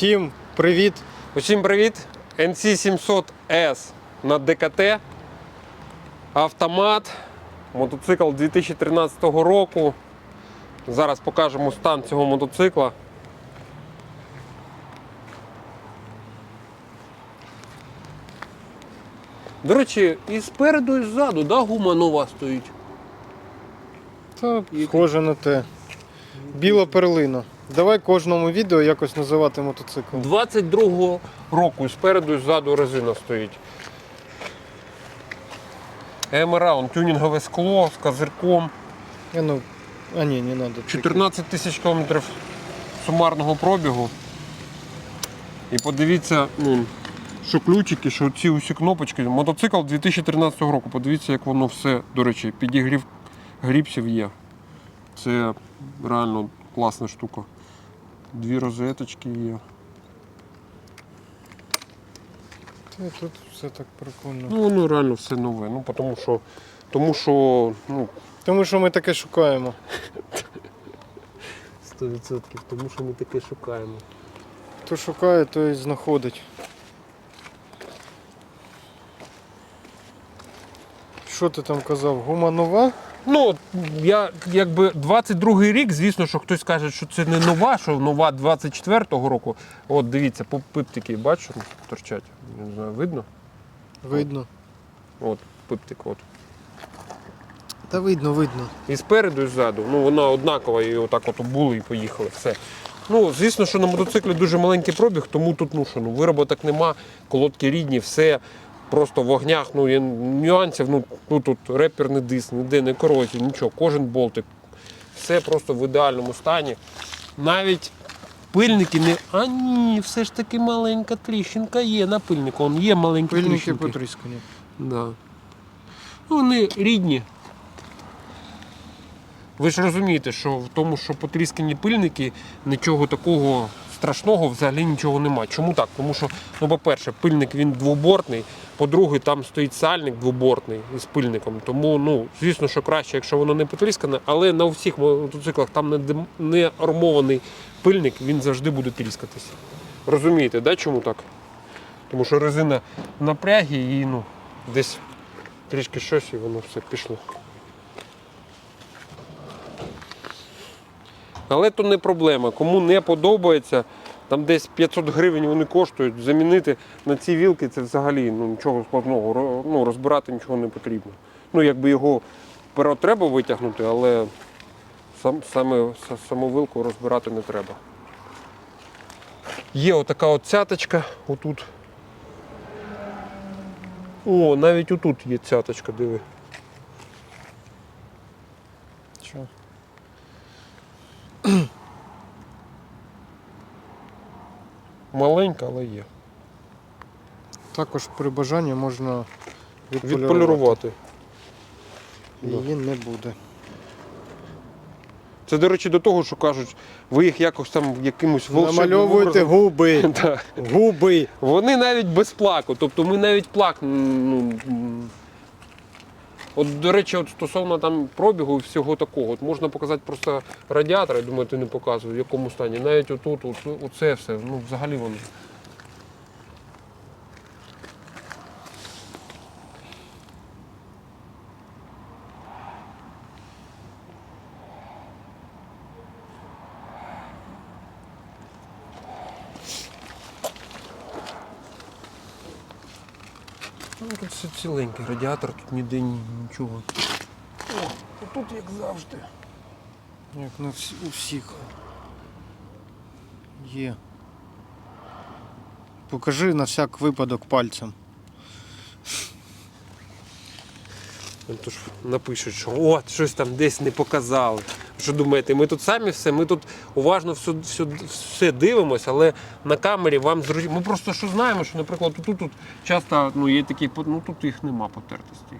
Усім привіт! Усім привіт! NC700S на ДКТ. Автомат. Мотоцикл 2013 року. Зараз покажемо стан цього мотоцикла. До речі, і спереду, і ззаду, да, гума нова стоїть. Та схоже на те. Біла перлина. Давай кожному відео якось називати мотоцикл. 22-го року спереду і ззаду резина стоїть. M-Round, тюнінгове скло з козирком. Я, ну, а ні, не треба. 14 тисяч кілометрів сумарного пробігу. І подивіться, ну, що ключики, що ці усі кнопочки. Мотоцикл 2013 року. Подивіться, як воно все, до речі, підігрів гріпсів є. Це реально класна штука. Дві розеточки є. Тут все так прикольно. Ну, воно реально все нове. Ну, тому що, тому що ну, Тому що ми таке шукаємо. 100%, тому що ми таке шукаємо. Хто шукає, той і знаходить. Що ти там казав? Гума нова? Ну, я якби 22-й рік, звісно, що хтось каже, що це не нова, що нова 24-го року. От дивіться, пиптики, бачу, торчать. Не знаю, видно? Видно. От, пиптик, от. Та видно, видно. І спереду, і ззаду. Ну, вона однакова, і отак от були і поїхали. Все. Ну, звісно, що на мотоциклі дуже маленький пробіг, тому тут ну, що, ну, вироботок нема, колодки рідні, все. Просто в вогнях, ну, є нюансів, ну, ну тут реперний диск, ніде не корозії, нічого, кожен болтик. Все просто в ідеальному стані. Навіть пильники не. А ні, все ж таки маленька тріщинка є на пильнику. Он є маленькі Пильники тріщинки. потріскані. Да. Ну, Вони рідні. Ви ж розумієте, що в тому, що потріскані пильники, нічого такого страшного взагалі нічого нема. Чому так? Тому що, ну, по-перше, пильник він двобортний, по-друге, там стоїть сальник двобортний із пильником. Тому, ну, звісно, що краще, якщо воно не потріскане, але на всіх мотоциклах там не, не армований пильник, він завжди буде тріскатися. Розумієте, да, чому так? Тому що резина в напрягі і ну, десь трішки щось і воно все пішло. Але то не проблема. Кому не подобається, там десь 500 гривень вони коштують. Замінити на ці вілки це взагалі ну, нічого складного. Ну, розбирати нічого не потрібно. Ну, якби його перо треба витягнути, але сам, саме саму вилку розбирати не треба. Є отака от цяточка отут. О, навіть отут є цяточка, диви. Що? Маленька, але є. Також при бажанні можна відполірувати. Відполірувати. Її не буде. Це, до речі, до того, що кажуть, ви їх якось там якимось волшебним Намальовуйте образом- губи. Да. Губи. Вони навіть без плаку. Тобто ми навіть плак. Ну, м, от, до речі, от стосовно там пробігу і всього такого, от можна показати просто радіатор, я думаю, ти не показував, в якому стані. Навіть отут, от, оце все, ну взагалі воно. Ну, тут все ціленьке, радіатор, тут ніде нічого. О, тут як завжди. Як на всі, у всіх. Є. Покажи на всяк випадок пальцем. Тож напишуть, що от щось там десь не показали. Що думаєте, ми тут самі все, ми тут уважно все, все, все дивимося, але на камері вам зрозуміло. Ми просто що знаємо, що, наприклад, тут, тут часто ну, є такі, ну тут їх нема потертостей.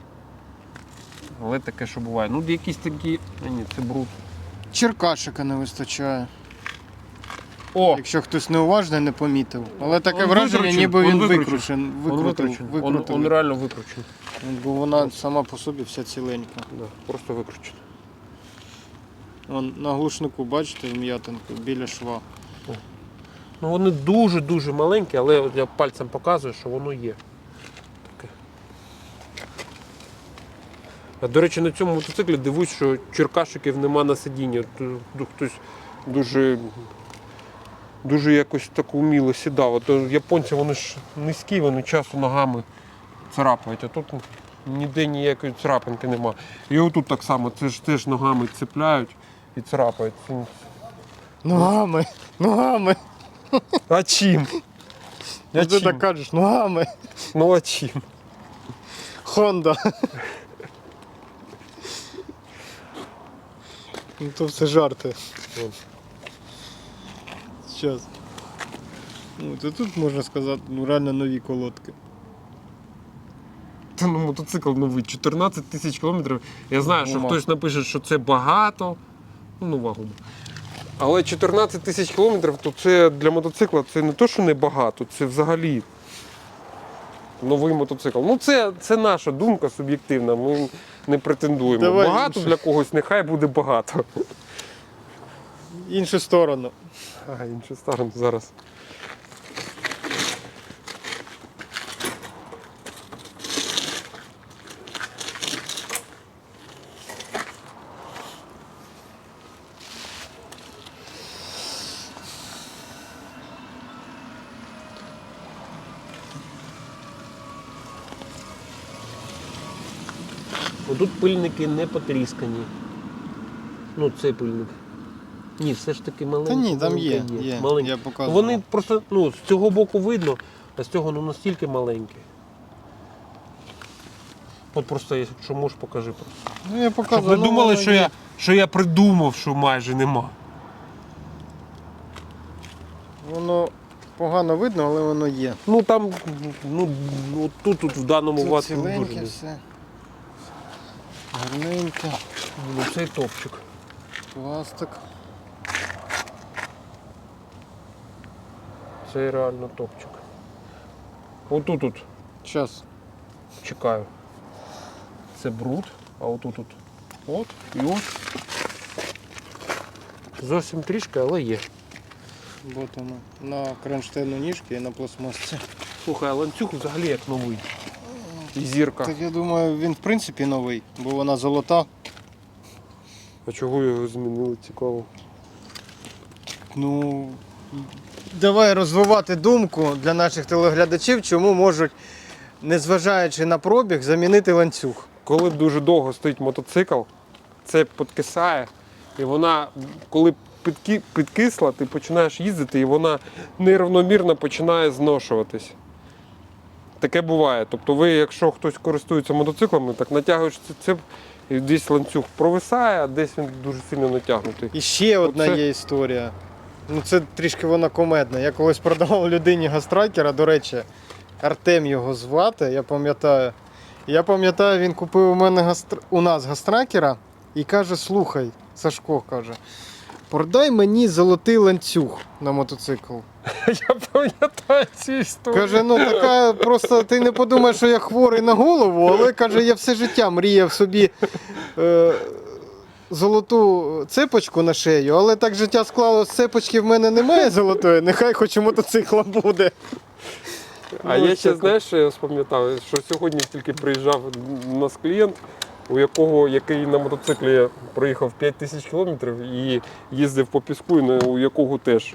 Але таке, що буває. Ну, якісь такі. Ні, це бруд. Черкашика не вистачає. О! Якщо хтось неуважний, не помітив. Але таке Он враження, викручен, ніби він викручен. Викрутив, викрутив. реально викручений. Бо вона сама по собі вся ціленька. Да, просто викручений. На глушнику, бачите, вм'ятинку біля шва. Ну вони дуже-дуже маленькі, але я пальцем показую, що воно є. Таке. А, до речі, на цьому мотоциклі дивусь, що черкашиків нема на сидінні. Ту- ту- Хтось дуже, дуже якось так уміло сідав. А то японці вони ж низькі, вони часто ногами царапають, а тут ніде ніякої царапинки нема. І отут так само, це ж теж ногами цепляють і царапають. Це- Ногами, ногами. А чим? А Ну, ти чим? так кажеш, ногами. Ну а чим? Хонда. Ну то все жарти. Зараз. Ну, то тут можна сказати, ну реально нові колодки. Та ну мотоцикл новий, 14 тисяч кілометрів. Я знаю, що Гума. хтось напише, що це багато. Ну, нова. Але 14 тисяч кілометрів, то це для мотоцикла це не то, що небагато, це взагалі новий мотоцикл. Ну, це, це наша думка суб'єктивна. Ми не претендуємо. Давай багато іншу. для когось, нехай буде багато. Іншу сторону. А, іншу сторону зараз. Отут пильники не потріскані. Ну, цей пильник. Ні, все ж таки маленький. Та ні, там є. є. Маленький. Я показував. Вони просто ну, з цього боку видно, а з цього ну, настільки маленькі. От просто, якщо можеш, покажи. Просто. Ну, я показував. Щоб не ну, думали, що є. я, що я придумав, що майже нема. Воно погано видно, але воно є. Ну там, ну, тут, тут в даному Це випадку дуже. ціленьке не- все. Гарненьке. Ну, цей топчик. Пластик. Це реально топчик. Отут тут Зараз. чекаю. Це бруд, а отут тут. От і от. Зовсім трішки, але є. От воно. На кронштейну ніжки і на пластмасці. Слухай, а ланцюг взагалі як новий. І зірка. Так я думаю, він в принципі новий, бо вона золота. А чого його змінили? Цікаво. Ну, давай розвивати думку для наших телеглядачів, чому можуть, незважаючи на пробіг, замінити ланцюг. Коли дуже довго стоїть мотоцикл, це підкисає, і вона, коли підки, підкисла, ти починаєш їздити, і вона нерівномірно починає зношуватись. Таке буває. Тобто ви, якщо хтось користується мотоциклами, так натягуєш цей цеп, і десь ланцюг провисає, а десь він дуже сильно натягнутий. І ще одна Оце- є історія. Ну, це трішки вона комедна. Я колись продавав людині гастрайкера, до речі, Артем його звати, я пам'ятаю. Я пам'ятаю, він купив у мене гастр... у нас гастрайкера і каже: слухай, Сашко каже, продай мені золотий ланцюг на мотоцикл. Я пам'ятаю цю історію. Каже, ну така просто ти не подумаєш, що я хворий на голову, але каже, я все життя мріяв собі е, золоту цепочку на шею, але так життя склалось, цепочки в мене немає золотої, нехай хоч у мотоцикла буде. А Ну, я ще це- знаєш, що я спам'ятав, що сьогодні тільки приїжджав у нас клієнт, у якого який на мотоциклі проїхав 5 тисяч кілометрів і їздив по піску, і у якого теж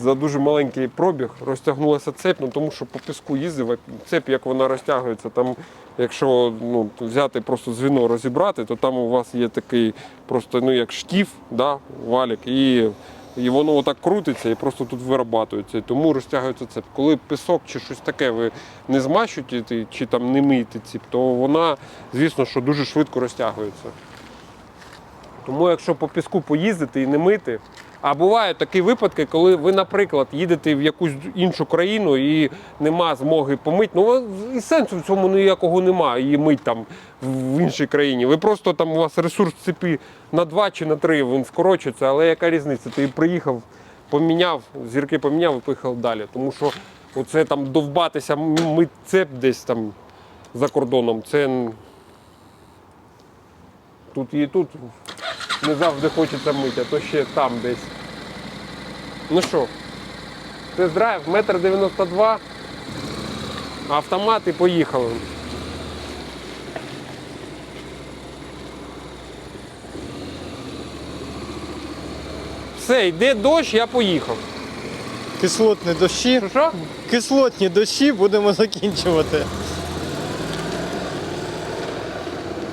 за дуже маленький пробіг розтягнулася цепь, ну тому що по піску їздив, а цепь, як вона розтягується, там, якщо ну, взяти просто звіно розібрати, то там у вас є такий просто ну, як штіф, да, валік, і і воно отак крутиться і просто тут вирабатується. І тому розтягується цеп. Коли пісок чи щось таке ви не змащуєте чи там не миєте ціп, то вона, звісно, що дуже швидко розтягується. Тому якщо по піску поїздити і не мити. А бувають такі випадки, коли ви, наприклад, їдете в якусь іншу країну і нема змоги помити. Ну і сенсу в цьому ніякого немає, її мить там в іншій країні. Ви просто там у вас ресурс цепі на два чи на три, він скорочується, але яка різниця? Ти приїхав, поміняв, зірки поміняв і поїхав далі. Тому що оце там довбатися, мить цеп десь там за кордоном, це тут і тут не завжди хочеться мити, а то ще там десь. Ну що, Тест-драйв, метр 92. Автомат і поїхали. Все, йде дощ, я поїхав. Кислотні дощі. Що? Кислотні дощі будемо закінчувати.